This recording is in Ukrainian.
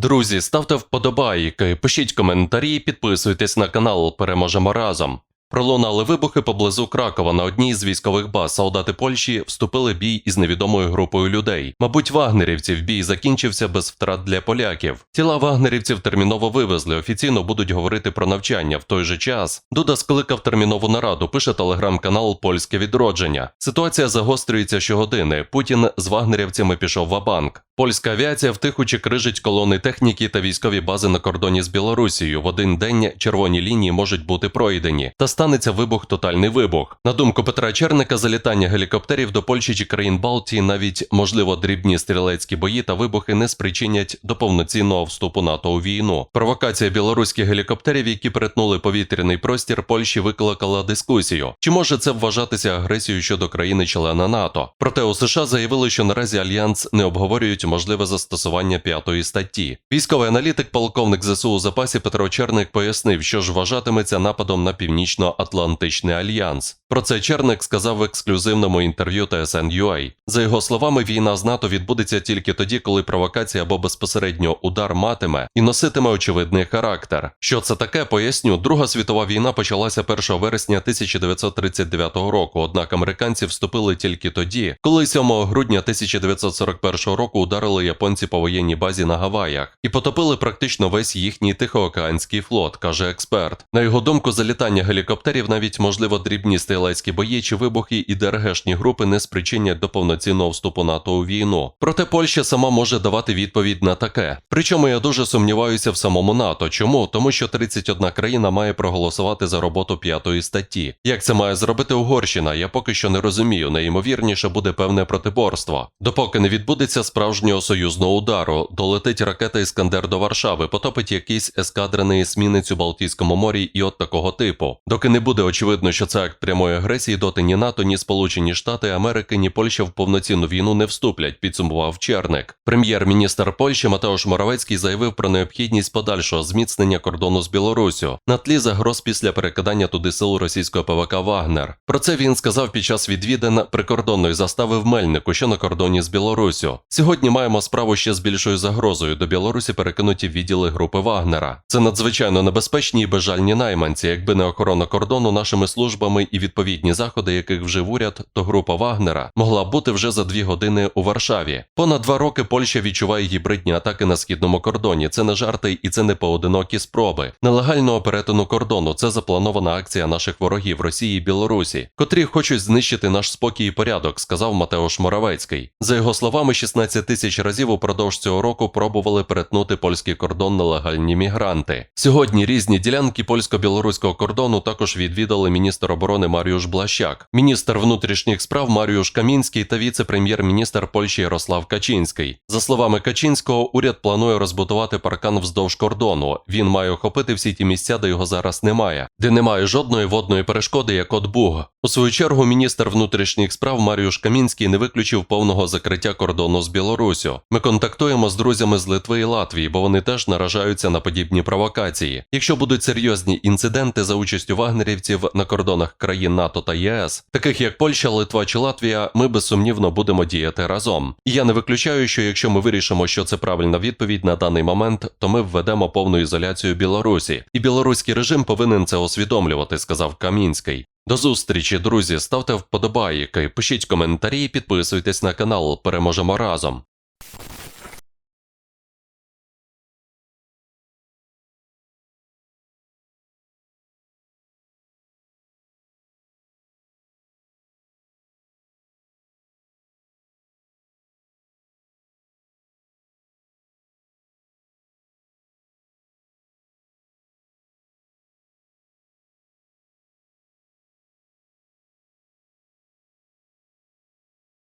Друзі, ставте вподобайки, пишіть коментарі, підписуйтесь на канал. Переможемо разом. Пролунали вибухи поблизу Кракова на одній з військових баз. Солдати Польщі вступили бій із невідомою групою людей. Мабуть, вагнерівців бій закінчився без втрат для поляків. Тіла вагнерівців терміново вивезли. Офіційно будуть говорити про навчання. В той же час Дуда скликав термінову нараду. Пише телеграм-канал Польське відродження. Ситуація загострюється щогодини. Путін з вагнерівцями пішов в банк Польська авіація втихуче крижить колони техніки та військові бази на кордоні з Білорусією. В один день червоні лінії можуть бути пройдені, та станеться вибух тотальний вибух. На думку Петра Черника, залітання гелікоптерів до Польщі чи країн Балтії, навіть можливо дрібні стрілецькі бої та вибухи не спричинять до повноцінного вступу НАТО у війну. Провокація білоруських гелікоптерів, які перетнули повітряний простір Польщі, викликала дискусію. Чи може це вважатися агресією щодо країни-члена НАТО? Проте у США заявили, що наразі альянс не обговорюють можливе застосування п'ятої статті. Військовий аналітик, полковник ЗСУ у запасі Петро Черник пояснив, що ж вважатиметься нападом на північно-атлантичний альянс. Про це Черник сказав в ексклюзивному інтерв'ю TSN.ua. За його словами, війна з НАТО відбудеться тільки тоді, коли провокація або безпосередньо удар матиме і носитиме очевидний характер. Що це таке, поясню. Друга світова війна почалася 1 вересня 1939 року. Однак американці вступили тільки тоді, коли 7 грудня 1941 року ударили японці по воєнній базі на Гаваях і потопили практично весь їхній тихоокеанський флот, каже експерт. На його думку, залітання гелікоптерів, навіть можливо дрібні стрілецькі бої чи вибухи і ДРГшні групи не спричинять до повноцінного вступу НАТО у війну. Проте Польща сама може давати відповідь на таке. Причому я дуже сумніваюся в самому НАТО. Чому? Тому що 31 країна має проголосувати за роботу п'ятої статті. Як це має зробити Угорщина? Я поки що не розумію. Найімовірніше буде певне протиборство. Допоки не відбудеться справжнього союзного удару, долетить ракета Іскандер до Варшави, потопить якийсь ескадрений есмінець у Балтійському морі і от такого типу. Доки не буде очевидно, що це акт прямої агресії, доти ні НАТО, ні Сполучені Штати Америки, ні Польща в повноцінну війну не вступлять, підсумував Черник. Прем'єр-міністр Польщі Матеуш Моравецький заявив про необхідність подальшого зміцнення кордону з Білоруссю на тлі загроз після перекидання туди сил російського ПВК Вагнер. Про це він сказав під час відвідин прикордонної застави в Мельнику, що на кордоні з Білоруссю. Сьогодні маємо справу ще з більшою загрозою. До Білорусі перекинуті відділи групи Вагнера. Це надзвичайно небезпечні і безжальні найманці. Якби не охорона кордону нашими службами і відповідні заходи, яких вжив уряд, то група Вагнера могла бути вже за дві години у Варшаві. Понад два роки Польща відчуває гібридні атаки на східному кордоні. Це не жарти і це не поодинокі спроби. Нелегального перетину кордону це запланована акція наших ворогів Росії і Білорусі, котрі хочуть знищити наш спокій і порядок, сказав Матеуш Моравецький. За його словами, 16 тисяч разів упродовж цього року пробували перетнути польський кордон нелегальні мігранти. Сьогодні різні ділянки польсько-білоруського кордону також відвідали міністр оборони Маріуш Блащак, міністр внутрішніх справ Маріуш Камінський та віце-прем'єр-міністр Польщі Ярослав Качинський. За словами Качинського, уряд планує розбудувати паркан вздовж кордону. Він має охопити всі ті місця, де його зараз немає, де немає жодної водної перешкоди, як от Буг. У свою чергу міністр внутрішніх справ Маріуш Камінський не виключив повного закриття кордону з Білоруссю. Ми контактуємо з друзями з Литви і Латвії, бо вони теж наражаються на подібні провокації. Якщо будуть серйозні інциденти за участю вагнерівців на кордонах країн НАТО та ЄС, таких як Польща, Литва чи Латвія, ми безсумнівно будемо діяти разом. І я не виключаю, що якщо ми вирішимо, що це правильна відповідь на даний момент, то ми введемо повну ізоляцію Білорусі, і білоруський режим повинен це усвідомлювати, сказав Камінський. До зустрічі, друзі. Ставте вподобайки, пишіть коментарі, підписуйтесь на канал. Переможемо разом.